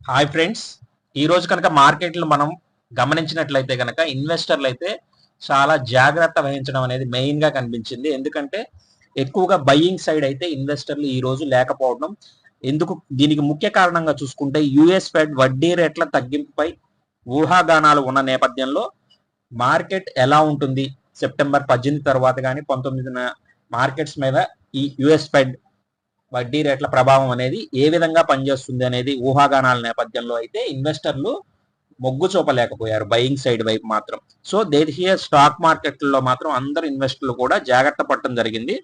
Hi friends ఈ రోజు కనుక మార్కెట్లు మనం గమనించినట్లయితే కనుక ఇన్వెస్టర్లు అయితే చాలా జాగ్రత్త వహించడం అనేది మెయిన్గా కనిపించింది. ఎందుకంటే ఎక్కువగా బయ్యింగ్ సైడ్ అయితే ఇన్వెస్టర్లు ఈ రోజు లేకపోవడం ఎందుకు దీనికి ముఖ్య కారణంగా చూసుకుంటే యుఎస్ ఫెడ్ వడ్డీ రేట్ల తగ్గింపుపై ఊహాగానాలు ఉన్న నేపథ్యంలో మార్కెట్ ఎలా ఉంటుంది? సెప్టెంబర్ పద్దెనిమిది తర్వాత కానీ పంతొమ్మిదిన మార్కెట్స్ మీద ఈ యుఎస్ ఫెడ్ వడ్డీ రేట్ల ప్రభావం అనేది ఏ విధంగా పనిచేస్తుంది అనేది ఊహాగానాల నేపథ్యంలో అయితే ఇన్వెస్టర్లు మొగ్గు చూపలేకపోయారు బయింగ్ సైడ్ వైపు మాత్రం. సో దేశీయ స్టాక్ మార్కెట్లలో మాత్రం అందరు ఇన్వెస్టర్లు కూడా జాగ్రత్త పడటం జరిగింది.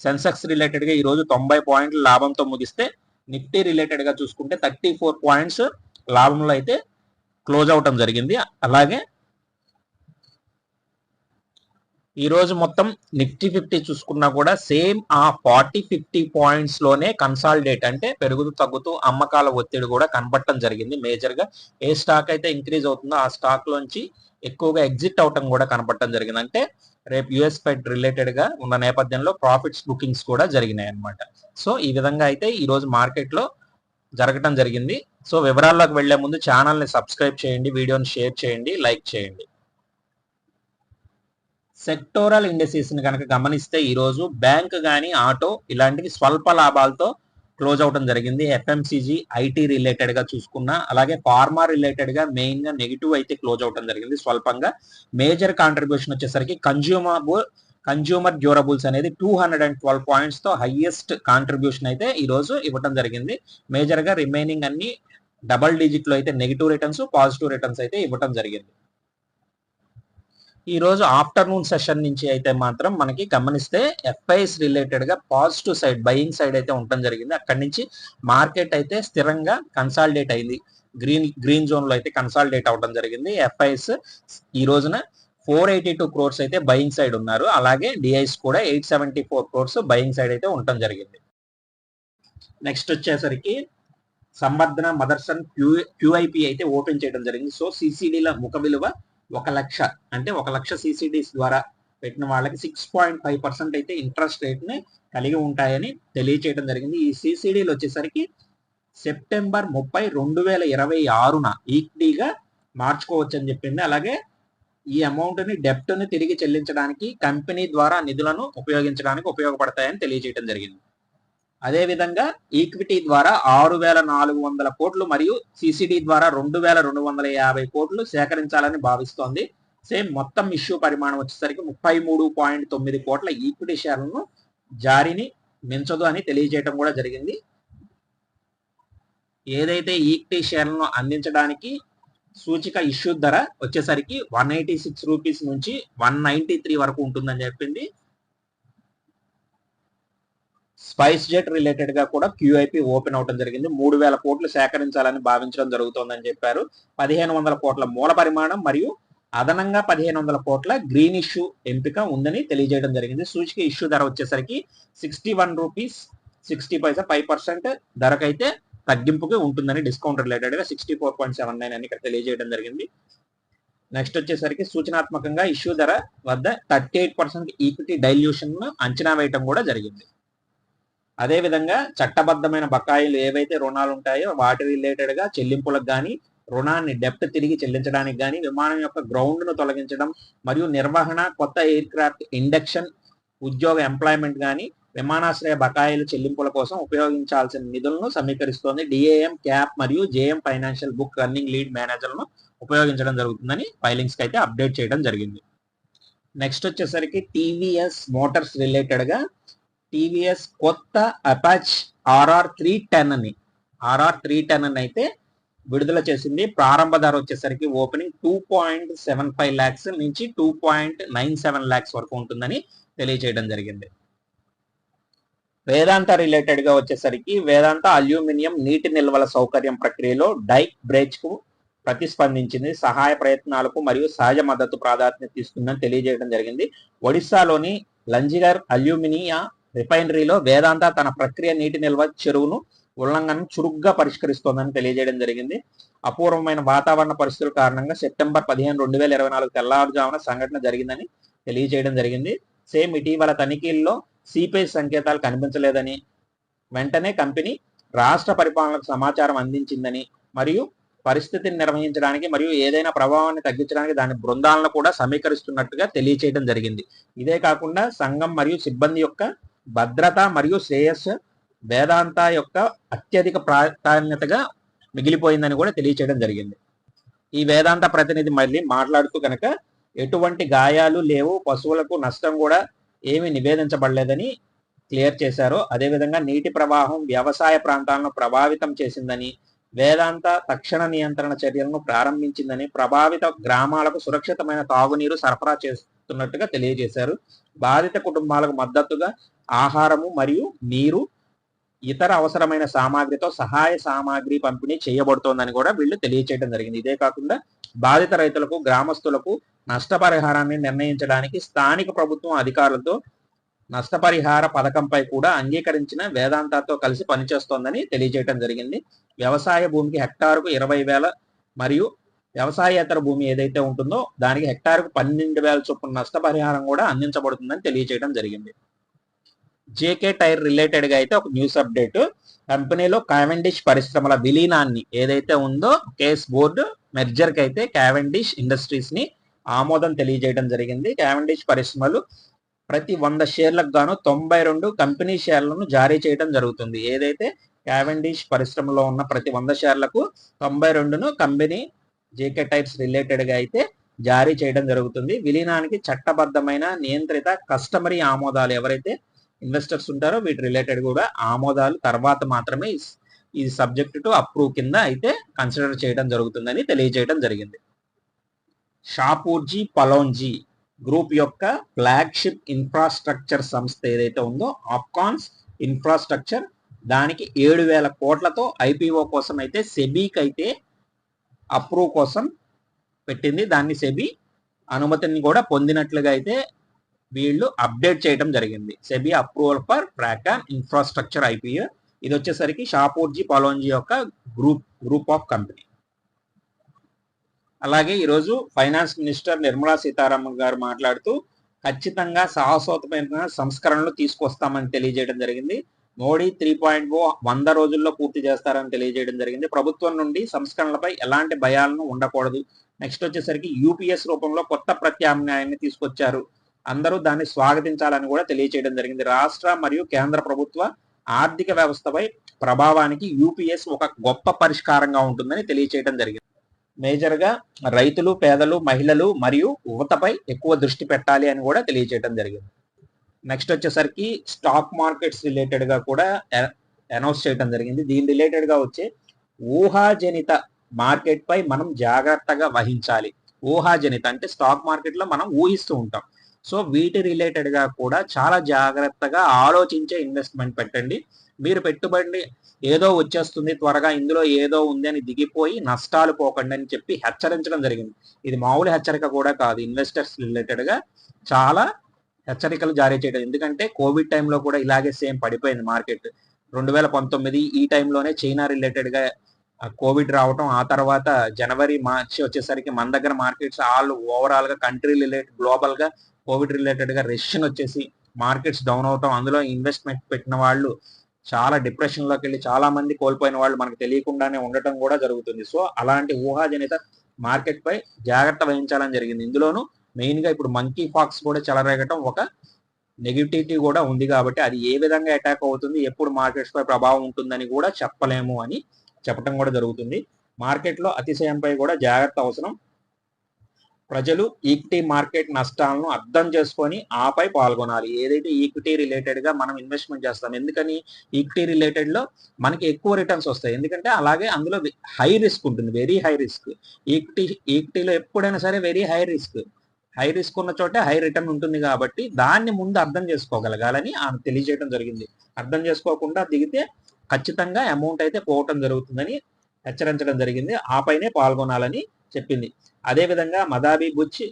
సెన్సెక్స్ రిలేటెడ్గా ఈరోజు తొంభై పాయింట్ల లాభంతో ముగిస్తే నిఫ్టీ రిలేటెడ్గా చూసుకుంటే థర్టీ ఫోర్ పాయింట్స్ లాభంలో అయితే క్లోజ్ అవటం జరిగింది. అలాగే ఈరోజు మొత్తం నిఫ్టీ ఫిఫ్టీ చూసుకున్నా కూడా సేమ్ ఆ ఫార్టీ ఫిఫ్టీ పాయింట్స్లోనే కన్సాలిడేట్ అంటే పెరుగుతూ తగ్గుతూ అమ్మకాల ఒత్తిడి కూడా కనపడటం జరిగింది. మేజర్గా ఏ స్టాక్ అయితే ఇంక్రీజ్ అవుతుందో ఆ స్టాక్ లోంచి ఎక్కువగా ఎగ్జిట్ అవటం కూడా కనపడటం జరిగింది. అంటే రేపు యుఎస్ ఫెడ్ రిలేటెడ్గా ఉన్న నేపథ్యంలో ప్రాఫిట్స్ బుకింగ్స్ కూడా జరిగినాయి అనమాట సో ఈ విధంగా అయితే ఈ రోజు మార్కెట్లో జరగటం జరిగింది. సో వివరాల్లోకి వెళ్ళే ముందు ఛానల్ని సబ్స్క్రైబ్ చేయండి వీడియోని షేర్ చేయండి లైక్ చేయండి. సెక్టోరల్ ఇండస్ట్రీస్ని కనుక గమనిస్తే ఈ రోజు బ్యాంక్ కానీ ఆటో ఇలాంటివి స్వల్ప లాభాలతో క్లోజ్ అవడం జరిగింది. ఎఫ్ఎంసీజీ ఐటీ రిలేటెడ్గా చూసుకున్నా అలాగే ఫార్మా రిలేటెడ్గా మెయిన్గా నెగిటివ్ అయితే క్లోజ్ అవడం జరిగింది స్వల్పంగా. మేజర్ కాంట్రిబ్యూషన్ వచ్చేసరికి కన్జ్యూమర్ కన్జ్యూమర్ డ్యూరబుల్స్ అనేది టూ హండ్రెడ్ అండ్ ట్వెల్వ్ పాయింట్స్తో హైయెస్ట్ కాంట్రిబ్యూషన్ అయితే ఈ రోజు ఇవ్వడం జరిగింది. మేజర్గా రిమైనింగ్ అన్ని డబల్ డిజిట్లో అయితే నెగిటివ్ రిటర్న్స్ పాజిటివ్ రిటర్న్స్ అయితే ఇవ్వడం జరిగింది. ఈరోజు ఆఫ్టర్నూన్ సెషన్ నుంచి అయితే మాత్రం మనకి గమనిస్తే ఎఫ్ఐఎస్ రిలేటెడ్గా పాజిటివ్ సైడ్ బయింగ్ సైడ్ అయితే ఉండటం జరిగింది. అక్కడి నుంచి మార్కెట్ అయితే స్థిరంగా కన్సాలిడేట్ అయింది. గ్రీన్ గ్రీన్ జోన్లో అయితే కన్సాలిడేట్ అవడం జరిగింది. ఎఫ్ఐఎస్ ఈ రోజున ఫోర్ ఎయిటీ టూ క్రోర్స్ అయితే బయింగ్ సైడ్ ఉన్నారు. అలాగే డిఐస్ కూడా eight seventy four crores buying side అయితే ఉండటం జరిగింది. నెక్స్ట్ వచ్చేసరికి సంవర్ధన మదర్సన్ క్యూ క్యూఐపి అయితే ఓపెన్ చేయడం జరిగింది. సో సిసిడిల ముఖ విలువ ఒక లక్ష అంటే ఒక లక్ష సిసిడిస్ ద్వారా పెట్టిన వాళ్ళకి సిక్స్ పాయింట్ ఫైవ్ పర్సెంట్ అయితే ఇంట్రెస్ట్ రేట్ని కలిగి ఉంటాయని తెలియచేయడం జరిగింది. ఈ సిసిడీలు వచ్చేసరికి సెప్టెంబర్ ముప్పై రెండు వేల ఇరవై ఆరున ఈక్విటీగా మార్చుకోవచ్చు అని చెప్పింది. అలాగే ఈ అమౌంట్ని డెప్ట్ని తిరిగి చెల్లించడానికి కంపెనీ ద్వారా నిధులను ఉపయోగించడానికి ఉపయోగపడతాయని తెలియజేయడం జరిగింది. అదేవిధంగా ఈక్విటీ ద్వారా ఆరు వేల నాలుగు వందల కోట్లు మరియు సిసిడి ద్వారా రెండు వేల రెండు వందల యాభై కోట్లు సేకరించాలని భావిస్తోంది. సేమ్ మొత్తం ఇష్యూ పరిమాణం వచ్చేసరికి ముప్పై మూడు పాయింట్ తొమ్మిది కోట్ల ఈక్విటీ షేర్లను జారీని మించదు అని తెలియజేయడం కూడా జరిగింది. ఏదైతే ఈక్విటీ షేర్లను అందించడానికి సూచిక ఇష్యూ ధర వచ్చేసరికి వన్ ఎయిటీ సిక్స్ రూపీస్ నుంచి వన్ నైంటీ త్రీ వరకు ఉంటుందని చెప్పింది. స్పైస్ జెట్ రిలేటెడ్గా కూడా క్యూఐపి ఓపెన్ అవడం జరిగింది. మూడు వేల కోట్లు సేకరించాలని భావించడం జరుగుతోందని చెప్పారు. పదిహేను వందల కోట్ల మూల పరిమాణం మరియు అదనంగా పదిహేను వందల కోట్ల గ్రీన్ ఇష్యూ ఎంపిక ఉందని తెలియజేయడం జరిగింది. సూచిక ఇష్యూ ధర వచ్చేసరికి sixty one rupees sixty paisa five percent ధరకైతే తగ్గింపుకి ఉంటుందని డిస్కౌంట్ రిలేటెడ్గా sixty four point seven nine అని ఇక్కడ తెలియజేయడం జరిగింది. నెక్స్ట్ వచ్చేసరికి సూచనాత్మకంగా ఇష్యూ ధర వద్ద thirty eight percent equity dilution అంచనా వేయటం కూడా జరిగింది. అదే విధంగా చట్టబద్ధమైన బకాయిలు ఏవైతే రుణాలు ఉంటాయో వాటి రిలేటెడ్గా చెల్లింపులకు కానీ రుణాన్ని డెప్ట్ తిరిగి చెల్లించడానికి కానీ విమానం యొక్క గ్రౌండ్ను తొలగించడం మరియు నిర్వహణ కొత్త ఎయిర్ క్రాఫ్ట్ ఇండక్షన్ ఉద్యోగ ఎంప్లాయ్మెంట్ కానీ విమానాశ్రయ బకాయిల చెల్లింపుల కోసం ఉపయోగించాల్సిన నిధులను సమీకరిస్తోంది. డిఏఎం క్యాప్ మరియు JM financial book running lead మేనేజర్లను ఉపయోగించడం జరుగుతుందని ఫైలింగ్స్కి అయితే అప్డేట్ చేయడం జరిగింది. నెక్స్ట్ వచ్చేసరికి టీవీఎస్ మోటార్స్ రిలేటెడ్గా టీవీఎస్ కొత్త అపాచ్ ఆర్ఆర్ త్రీ టెన్ అని. ఆర్ఆర్ త్రీ టెన్ అని అయితే విడుదల చేసింది. ప్రారంభ ధర వచ్చేసరికి opening two point seven five lakhs నుంచి two point nine seven lakhs వరకు ఉంటుందని తెలియజేయడం జరిగింది. వేదాంత రిలేటెడ్గా వచ్చేసరికి వేదాంత అల్యూమినియం నీటి నిల్వల సౌకర్యం ప్రక్రియలో డైక్ బ్రేచ్కు ప్రతిస్పందించింది. సహాయ ప్రయత్నాలకు మరియు సహజ మద్దతు ప్రాధాన్యత ఇస్తుందని తెలియజేయడం జరిగింది. ఒడిశాలోని లంజిగర్ అల్యూమినియా రిఫైనరీలో వేదాంత తన ప్రక్రియ నీటి నిల్వ చెరువును ఉల్లంఘన చురుగ్గా పరిష్కరిస్తోందని తెలియజేయడం జరిగింది. అపూర్వమైన వాతావరణ పరిస్థితుల కారణంగా సెప్టెంబర్ పదిహేను రెండు వేల ఇరవై నాలుగు తెల్లవారుజామున సంఘటన జరిగిందని తెలియజేయడం జరిగింది. సేమ్ ఇటీవల తనిఖీల్లో సిపిఐ సంకేతాలు కనిపించలేదని వెంటనే కంపెనీ రాష్ట్ర పరిపాలనకు సమాచారం అందించిందని మరియు పరిస్థితిని నిర్వహించడానికి మరియు ఏదైనా ప్రభావాన్ని తగ్గించడానికి దాని బృందాలను కూడా సమీకరిస్తున్నట్టుగా తెలియచేయడం జరిగింది. ఇదే కాకుండా సంఘం మరియు సిబ్బంది యొక్క భద్రత మరియు శ్రేయస్సు వేదాంత యొక్క అత్యధిక ప్రాధాన్యతగా మిగిలిపోయిందని కూడా తెలియచేయడం జరిగింది. ఈ వేదాంత ప్రతినిధి మళ్ళీ మాట్లాడుతూ కనుక ఎటువంటి గాయాలు లేవు పశువులకు నష్టం కూడా ఏమి నివేదించబడలేదని క్లియర్ చేశారు. అదేవిధంగా నీటి ప్రవాహం వ్యవసాయ ప్రాంతాలను ప్రభావితం చేసిందని వేదాంత తక్షణ నియంత్రణ చర్యలను ప్రారంభించిందని ప్రభావిత గ్రామాలకు సురక్షితమైన తాగునీరు సరఫరా చేస్తున్నట్టుగా తెలియజేశారు. బాధిత కుటుంబాలకు మద్దతుగా ఆహారము మరియు నీరు ఇతర అవసరమైన సామాగ్రితో సహాయ సామాగ్రి పంపిణీ చేయబడుతోందని కూడా వీళ్ళు తెలియచేయడం జరిగింది. ఇదే కాకుండా బాధిత రైతులకు గ్రామస్తులకు నష్టపరిహారాన్ని నిర్ణయించడానికి స్థానిక ప్రభుత్వం అధికారులతో నష్టపరిహార పథకంపై కూడా అంగీకరించిన వేదాంతతో కలిసి పనిచేస్తోందని తెలియజేయడం జరిగింది. వ్యవసాయ భూమికి హెక్టారుకు ఇరవై వేల మరియు వ్యవసాయేతర భూమి ఏదైతే ఉంటుందో దానికి హెక్టారుకు పన్నెండు వేల చొప్పున నష్టపరిహారం కూడా అందించబడుతుందని తెలియజేయడం జరిగింది. జేకే టైర్ రిలేటెడ్గా అయితే ఒక న్యూస్ అప్డేట్ కంపెనీలో క్యావెండిష్ పరిశ్రమల విలీనాన్ని ఏదైతే ఉందో కేస్ బోర్డు మెర్జర్కి అయితే క్యావెండిష్ ఇండస్ట్రీస్ని ఆమోదం తెలియజేయడం జరిగింది. క్యావెండిష్ పరిశ్రమలు ప్రతి వంద షేర్లకు గాను తొంభై రెండు కంపెనీ షేర్లను జారీ చేయడం జరుగుతుంది. ఏదైతే క్యావెండిష్ పరిశ్రమలో ఉన్న ప్రతి వంద షేర్లకు తొంభై రెండును కంపెనీ జేకే టైర్స్ రిలేటెడ్గా అయితే జారీ చేయడం జరుగుతుంది. విలీనానికి చట్టబద్ధమైన నియంత్రిత కస్టమరీ ఆమోదాలు ఎవరైతే ఇన్వెస్టర్స్ ఉంటారో వీటి రిలేటెడ్ కూడా ఆమోదాలు తర్వాత మాత్రమే ఈ సబ్జెక్ట్ టు అప్రూవ్ కింద అయితే కన్సిడర్ చేయడం జరుగుతుందని తెలియజేయడం జరిగింది. షాపూర్జీ పలోంజీ గ్రూప్ యొక్క ఫ్లాగ్షిప్ ఇన్ఫ్రాస్ట్రక్చర్ సంస్థ ఏదైతే ఉందో ఆప్కాన్స్ ఇన్ఫ్రాస్ట్రక్చర్ దానికి ఏడు వేల కోట్లతో ఐపీఓ కోసం అయితే సెబీకి అయితే అప్రూవ్ కోసం పెట్టింది. దాన్ని సెబీ అనుమతిని కూడా పొందినట్లుగా అయితే వీళ్ళు అప్డేట్ చేయడం జరిగింది. SEBI approval for track infrastructure IPO. ఇది వచ్చేసరికి షాపూర్జీ పాలోన్జీ యొక్క గ్రూప్ గ్రూప్ ఆఫ్ కంపెనీ. అలాగే ఈరోజు ఫైనాన్స్ మినిస్టర్ నిర్మలా సీతారామన్ గారు మాట్లాడుతూ ఖచ్చితంగా సాహసోతమైన సంస్కరణలు తీసుకొస్తామని తెలియజేయడం జరిగింది. మోడీ త్రీ పాయింట్ ఓ వంద రోజుల్లో పూర్తి చేస్తారని తెలియజేయడం జరిగింది. ప్రభుత్వం నుండి సంస్కరణలపై ఎలాంటి భయాలను ఉండకూడదు. నెక్స్ట్ వచ్చేసరికి యూపీఎస్ రూపంలో కొత్త ప్రత్యామ్నాయాన్ని తీసుకొచ్చారు. అందరూ దాన్ని స్వాగతించాలని కూడా తెలియచేయడం జరిగింది. రాష్ట్ర మరియు కేంద్ర ప్రభుత్వ ఆర్థిక వ్యవస్థపై ప్రభావానికి యూపీఎస్ ఒక గొప్ప పరిష్కారంగా ఉంటుందని తెలియచేయడం జరిగింది. మేజర్గా రైతులు పేదలు మహిళలు మరియు యువతపై ఎక్కువ దృష్టి పెట్టాలి అని కూడా తెలియచేయడం జరిగింది. నెక్స్ట్ వచ్చేసరికి స్టాక్ మార్కెట్స్ రిలేటెడ్గా కూడా అనౌన్స్ చేయడం జరిగింది. దీని రిలేటెడ్గా వచ్చే ఊహాజనిత మార్కెట్పై మనం జాగ్రత్తగా వహించాలి. ఊహాజనిత అంటే స్టాక్ మార్కెట్లో మనం ఊహిస్తూ ఉంటాం. సో వీటి రిలేటెడ్గా కూడా చాలా జాగ్రత్తగా ఆలోచించే ఇన్వెస్ట్మెంట్ పెట్టండి. మీరు పెట్టుబడి ఏదో వచ్చేస్తుంది త్వరగా ఇందులో ఏదో ఉంది అని దిగిపోయి నష్టాలు పోకండి అని చెప్పి హెచ్చరించడం జరిగింది. ఇది మామూలు హెచ్చరిక కూడా కాదు. ఇన్వెస్టర్స్ రిలేటెడ్గా చాలా హెచ్చరికలు జారీ చేయడం. ఎందుకంటే కోవిడ్ టైంలో కూడా ఇలాగే సేమ్ పడిపోయింది మార్కెట్. రెండు వేల పంతొమ్మిది ఈ టైంలోనే చైనా రిలేటెడ్గా కోవిడ్ రావటం ఆ తర్వాత జనవరి మార్చి వచ్చేసరికి మన దగ్గర మార్కెట్స్ ఆల్ ఓవరాల్గా కంట్రీ రిలేటెడ్ గ్లోబల్గా కోవిడ్ రిలేటెడ్గా రెషన్ వచ్చేసి మార్కెట్స్ డౌన్ అవటం అందులో ఇన్వెస్ట్మెంట్ పెట్టిన వాళ్ళు చాలా డిప్రెషన్లోకి వెళ్ళి చాలా మంది కోల్పోయిన వాళ్ళు మనకు తెలియకుండానే ఉండటం కూడా జరుగుతుంది. సో అలాంటి ఊహాజనిత మార్కెట్ పై జాగ్రత్త వహించాలని జరిగింది. ఇందులోనూ మెయిన్గా ఇప్పుడు మంకీ ఫాక్స్ కూడా చెలరేగటం ఒక నెగిటివిటీ కూడా ఉంది కాబట్టి అది ఏ విధంగా అటాక్ అవుతుంది ఎప్పుడు మార్కెట్స్ పై ప్రభావం ఉంటుందని కూడా చెప్పలేము అని చెప్పడం కూడా జరుగుతుంది. మార్కెట్లో అతిశయంపై కూడా జాగ్రత్త అవసరం. ప్రజలు ఈక్విటీ మార్కెట్ నష్టాలను అర్థం చేసుకొని ఆపై పాల్గొనాలి. ఏదైతే ఈక్విటీ రిలేటెడ్గా మనం ఇన్వెస్ట్మెంట్ చేస్తాం ఎందుకని? ఈక్విటీ రిలేటెడ్లో మనకి ఎక్కువ రిటర్న్స్ వస్తాయి. ఎందుకంటే అలాగే అందులో హై రిస్క్ ఉంటుంది వెరీ హై రిస్క్ ఈక్విటీ ఈక్విటీలో ఎప్పుడైనా సరే very high risk high risk ఉన్న చోటే హై రిటర్న్ ఉంటుంది కాబట్టి దాన్ని ముందు అర్థం చేసుకోగలగాలని ఆమె తెలియజేయడం జరిగింది. అర్థం చేసుకోకుండా దిగితే ఖచ్చితంగా అమౌంట్ అయితే పోవటం జరుగుతుందని హెచ్చరించడం జరిగింది. ఆ పైనే పాల్గొనాలని చెప్పింది. అదేవిధంగా మదాబి మదాబీ బుచ్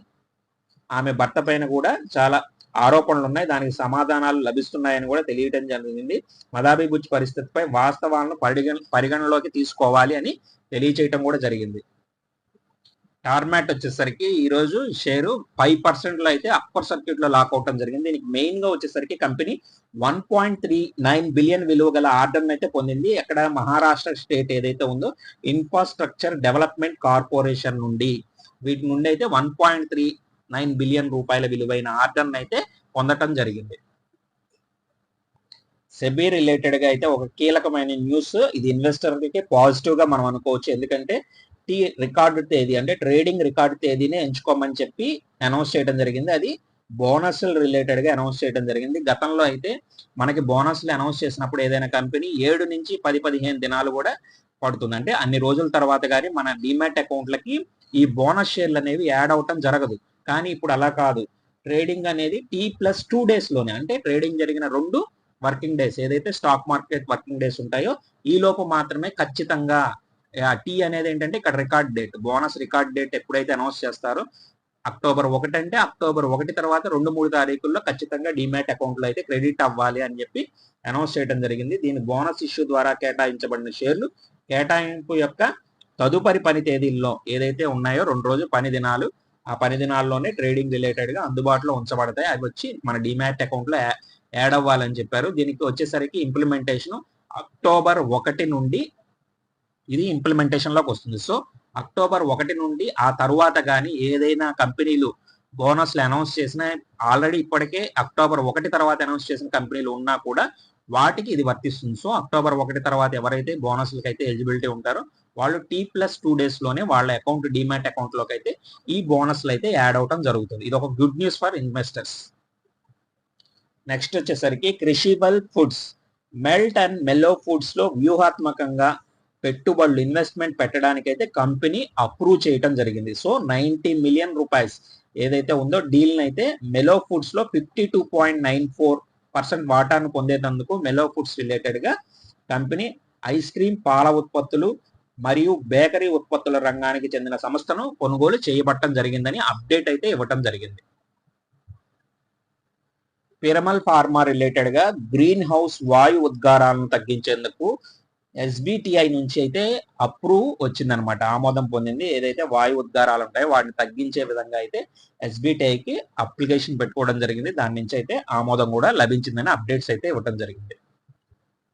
ఆమె భర్త పైన కూడా చాలా ఆరోపణలు ఉన్నాయి. దానికి సమాధానాలు లభిస్తున్నాయని కూడా తెలియటం జరిగింది. మదాబీ బుచ్ పరిస్థితిపై వాస్తవాలను పరిగణ పరిగణలోకి తీసుకోవాలి అని తెలియచేయటం కూడా జరిగింది. టార్మాట్ వచ్చేసరికి ఈరోజు షేరు ఫైవ్ పర్సెంట్లో అయితే అప్పర్ సర్క్యూట్లో లాక్ అవటం జరిగింది. దీనికి మెయిన్గా వచ్చేసరికి company one point three nine billion విలువ గల ఆర్డర్ని అయితే పొందింది. అక్కడ మహారాష్ట్ర స్టేట్ ఏదైతే ఉందో ఇన్ఫ్రాస్ట్రక్చర్ డెవలప్మెంట్ కార్పొరేషన్ నుండి. వీటి నుండి అయితే one point three nine billion రూపాయల విలువైన ఆర్డర్ని అయితే పొందటం జరిగింది. సెబీ రిలేటెడ్గా అయితే ఒక కీలకమైన న్యూస్ ఇది ఇన్వెస్టర్లకి పాజిటివ్గా మనం అనుకోవచ్చు. ఎందుకంటే టీ రికార్డు తేదీ అంటే ట్రేడింగ్ రికార్డు తేదీని ఎంచుకోమని చెప్పి అనౌన్స్ చేయడం జరిగింది. అది బోనస్లు రిలేటెడ్గా అనౌన్స్ చేయడం జరిగింది. గతంలో అయితే మనకి బోనస్లు అనౌన్స్ చేసినప్పుడు ఏదైనా కంపెనీ ఏడు నుంచి పది పదిహేను దినాలు కూడా పడుతుంది. అంటే అన్ని రోజుల తర్వాత కానీ మన డిమాట్ అకౌంట్లకి ఈ బోనస్ షేర్లు అనేవి యాడ్ అవటం జరగదు. కానీ ఇప్పుడు అలా కాదు. ట్రేడింగ్ అనేది టీ ప్లస్ టూ డేస్లోనే అంటే ట్రేడింగ్ జరిగిన రెండు వర్కింగ్ డేస్ ఏదైతే స్టాక్ మార్కెట్ వర్కింగ్ డేస్ ఉంటాయో ఈ లోపు మాత్రమే ఖచ్చితంగా టీ అనేది ఏంటంటే ఇక్కడ record date bonus record date ఎప్పుడైతే అనౌన్స్ చేస్తారో అక్టోబర్ ఒకటి అంటే అక్టోబర్ ఒకటి తర్వాత రెండు మూడు తారీఖుల్లో ఖచ్చితంగా డిమాట్ అకౌంట్లో అయితే క్రెడిట్ అవ్వాలి అని చెప్పి అనౌన్స్ చేయడం జరిగింది. దీని బోనస్ ఇష్యూ ద్వారా కేటాయించబడిన షేర్లు కేటాయింపు యొక్క తదుపరి పని తేదీల్లో ఏదైతే ఉన్నాయో రెండు రోజు పని దినాలు ఆ పని దినాల్లోనే ట్రేడింగ్ రిలేటెడ్గా అందుబాటులో ఉంచబడతాయి. అవి వచ్చి మన డిమాట్ అకౌంట్లో యాడ్ అవ్వాలని చెప్పారు. దీనికి వచ్చేసరికి ఇంప్లిమెంటేషన్ అక్టోబర్ ఒకటి నుండి ఇది ఇంప్లిమెంటేషన్లోకి వస్తుంది. సో అక్టోబర్ ఒకటి నుండి ఆ తర్వాత కానీ ఏదైనా కంపెనీలు బోనస్లు అనౌన్స్ చేసిన ఆల్రెడీ ఇప్పటికే అక్టోబర్ ఒకటి తర్వాత అనౌన్స్ చేసిన కంపెనీలు ఉన్నా కూడా వాటికి ఇది వర్తిస్తుంది. సో అక్టోబర్ ఒకటి తర్వాత ఎవరైతే బోనస్లకు అయితే ఎలిజిబిలిటీ ఉంటారో వాళ్ళు టీ ప్లస్ టూ డేస్లోనే వాళ్ళ అకౌంట్ డిమాట్ అకౌంట్లోకి అయితే ఈ బోనస్లు అయితే యాడ్ అవటం జరుగుతుంది. ఇది ఒక good news for investors. Next వచ్చేసరికి క్రిషిబల్ ఫుడ్స్. మెల్ట్ అండ్ మెల్లో ఫుడ్స్లో వ్యూహాత్మకంగా పెట్టుబడులు ఇన్వెస్ట్మెంట్ పెట్టడానికి అయితే కంపెనీ అప్రూవ్ చేయటం జరిగింది. సో నైన్టీ మిలియన్ రూపాయస్ ఏదైతే ఉందో డీల్ అయితే mellow ఫుడ్స్లో fifty two point nine four percent వాటాను పొందేటందుకు మెలో ఫుడ్స్ రిలేటెడ్గా కంపెనీ ఐస్ క్రీమ్ పాల ఉత్పత్తులు మరియు బేకరీ ఉత్పత్తుల రంగానికి చెందిన సంస్థను కొనుగోలు చేయబట్టం జరిగిందని అప్డేట్ అయితే ఇవ్వటం జరిగింది. పిరమల్ ఫార్మా రిలేటెడ్గా గ్రీన్ హౌస్ వాయు ఉద్గారాలను తగ్గించేందుకు ఎస్బిటిఐ నుంచి అయితే అప్రూవ్ వచ్చిందనమాట. ఆమోదం పొందింది. ఏదైతే వాయు ఉద్గారాలు ఉంటాయో వాటిని తగ్గించే విధంగా అయితే ఎస్బిటిఐకి అప్లికేషన్ పెట్టుకోవడం జరిగింది. దాని నుంచి అయితే ఆమోదం కూడా లభించిందని అప్డేట్స్ అయితే ఇవ్వడం జరిగింది.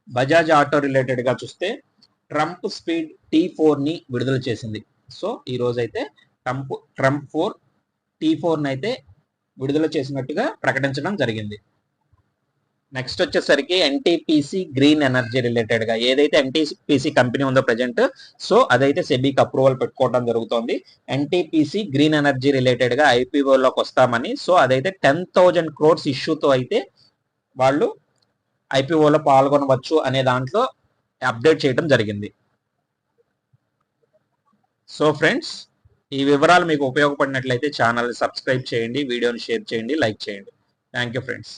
బజాజ్ ఆటో రిలేటెడ్గా చూస్తే ట్రంప్ స్పీడ్ టీ ఫోర్ని విడుదల చేసింది. సో ఈ రోజు అయితే ట్రంప్ ట్రంప్ ఫోర్ టీ ఫోర్ని అయితే విడుదల చేసినట్టుగా ప్రకటించడం జరిగింది. నెక్స్ట్ వచ్చేసరికి ఎన్టీపీసీ గ్రీన్ ఎనర్జీ రిలేటెడ్గా ఏదైతే ఎన్టీపీసీ కంపెనీ ఉందో ప్రజెంట్ సో అదైతే సెబీకి అప్రూవల్ పెట్టుకోవడం జరుగుతోంది. ఎన్టీపీసీ గ్రీన్ ఎనర్జీ రిలేటెడ్గా ఐపీఓలోకి వస్తామని సో అదైతే టెన్ థౌజండ్ క్రోడ్స్ ఇష్యూతో అయితే వాళ్ళు ఐపీఓలో పాల్గొనవచ్చు అనే దాంట్లో అప్డేట్ చేయడం జరిగింది. సో ఫ్రెండ్స్ ఈ వివరాలు మీకు ఉపయోగపడినట్లయితే ఛానల్ సబ్స్క్రైబ్ చేయండి వీడియోని షేర్ చేయండి లైక్ చేయండి. Thank you friends